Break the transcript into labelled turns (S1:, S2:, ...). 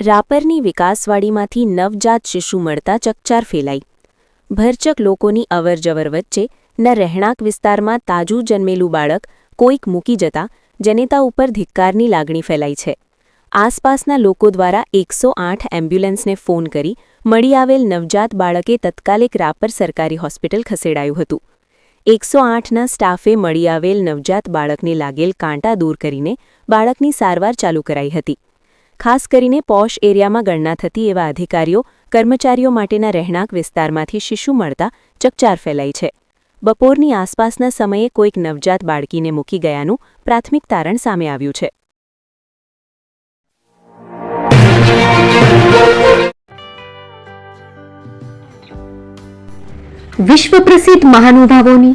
S1: રાપરની વિકાસવાડીમાંથી નવજાત શિશુ મળતા ચકચાર ફેલાઈ. ભરચક લોકોની અવરજવર વચ્ચે ન રહેણાંક વિસ્તારમાં તાજું જન્મેલું બાળક કોઈક મૂકી જતા જનેતા ઉપર ધિક્કારની લાગણી ફેલાઈ છે. આસપાસના લોકો દ્વારા એકસો આઠ એમ્બ્યુલન્સને ફોન કરી મળી આવેલ નવજાત બાળકે તત્કાલિક રાપર સરકારી હોસ્પિટલ ખસેડાયું હતું. એકસો આઠના સ્ટાફે મળી આવેલ નવજાત બાળકને લાગેલ કાંટા દૂર કરીને બાળકની સારવાર ચાલુ કરાઈ હતી. ખાસ કરીને પોશ એરિયામાં ગણના થતી એવા અધિકારીઓ, કર્મચારીઓ માટેના રહેણાંક વિસ્તારમાંથી શિશુ મળતા ચકચાર ફેલાઈ છે. બપોરની આસપાસના સમયે કોઈક નવજાત બાળકીને મૂકી ગયાનું પ્રાથમિક તારણ સામે આવ્યું છે.
S2: વિશ્વ પ્રસિદ્ધ મહાનુભાવોની